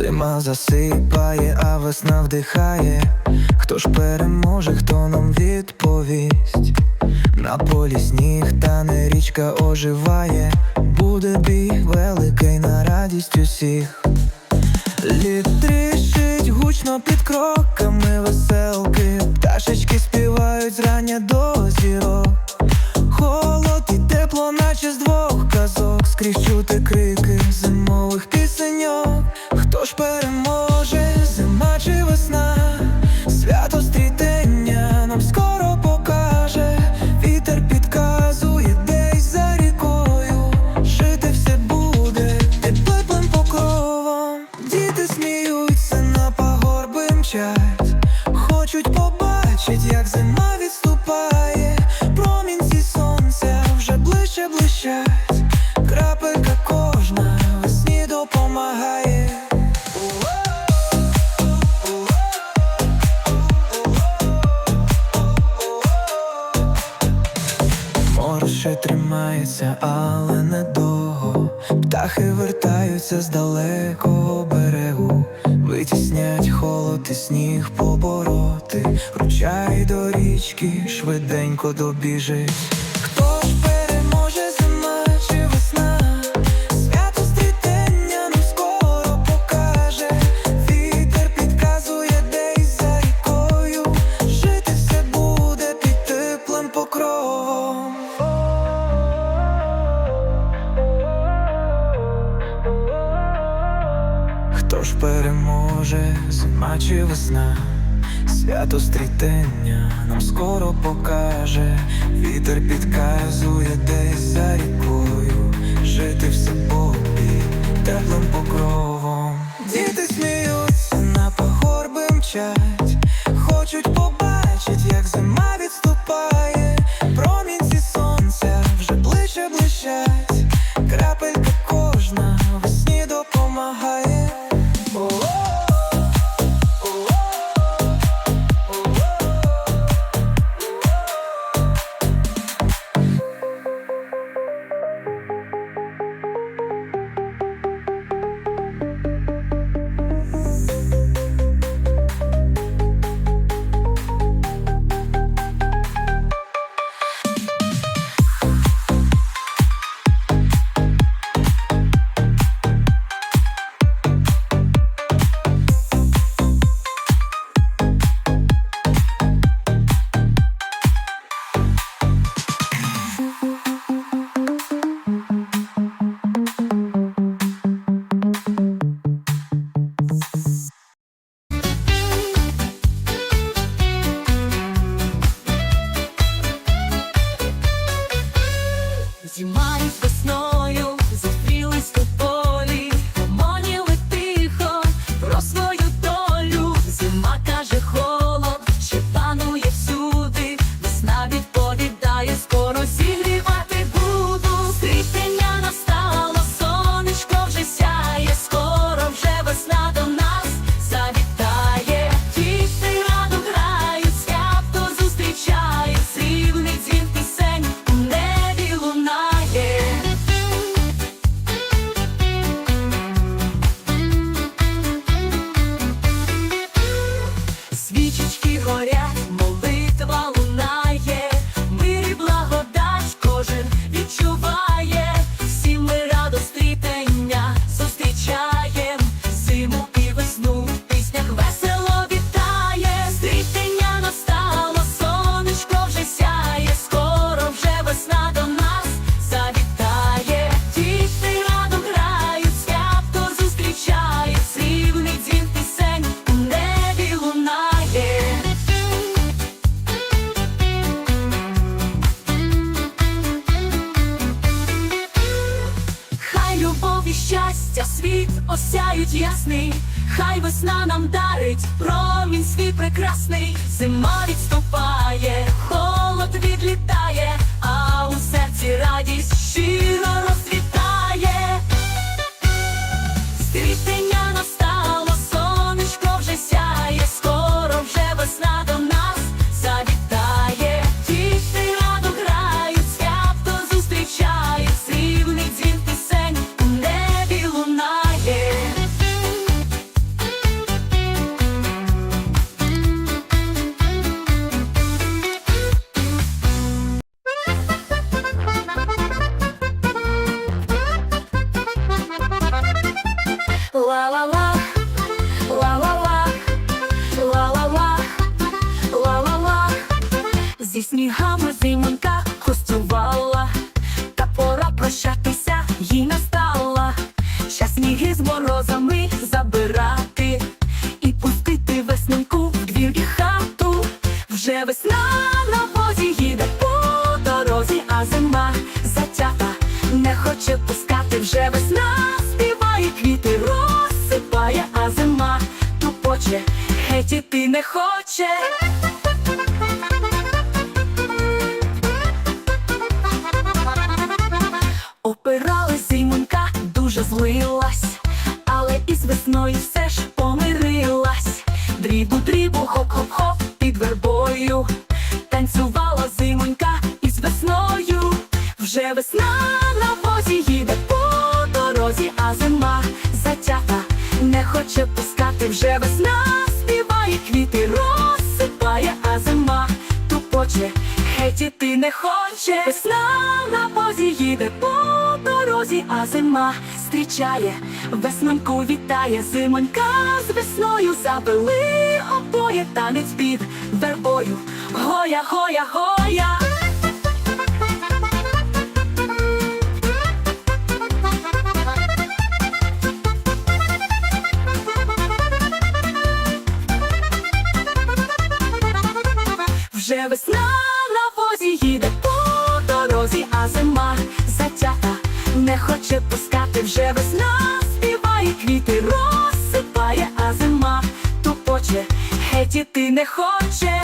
Зима засипає, а весна вдихає. Хто ж переможе, хто нам відповість? На полі сніг та не річка оживає. Буде бій великий на радість усіх. Лід тріщить гучно під кроками веселки. Пташечки співають зрання побачить, як зима відступає. Промінці сонця вже ближче блищать. Крапелька кожна весні допомагає. Море тримається, але недовго. Птахи вертаються з далекого берегу. Витіснять холод і сніг побороти. Ручай до річки швиденько добіжить. Хто ж переможе, зима чи весна? Свято стрітення нам скоро покаже. Вітер підказує десь за рікою. Жити все попід теплим осяють ясний, хай весна нам дарить промінь свій прекрасний, зима відступає, холод відлітає, а у серці радість щиро розцвітає. Ла-ла-ла, ла-ла-ла, ла-ла-ла, ла-ла-ла. Зі снігами зимонька гостювала, та пора прощатися їй настала. Час сніги з морозами забирати і пустити весненьку в двір і хату. Вже весна на возі їде по дорозі, а зима затята, не хоче пускати. Вже весна квіти розсипає, а зима тупоче, геть іти не хоче. Опирали зимонька, дуже злилась, але із весною все ж помирилась. Дрібу, дрібу, хоп-хоп-хоп під вербою. Танцювала зимонька із весною. Вже весна на возі їде по дорозі, а зима затята, не хоче пускати. Вже весна співає, квіти розсипає, а зима тупоче, геть іти не хоче. Весна на возі їде по дорозі, а зима зустрічає, весноньку вітає, зимонька з весною завели обоє танець під вербою. Гоя, гоя, гоя. Весна на возі їде по дорозі, а зима затята, не хоче пускати. Вже весна співає, квіти розсипає, а зима тупоче, геть іти не хоче.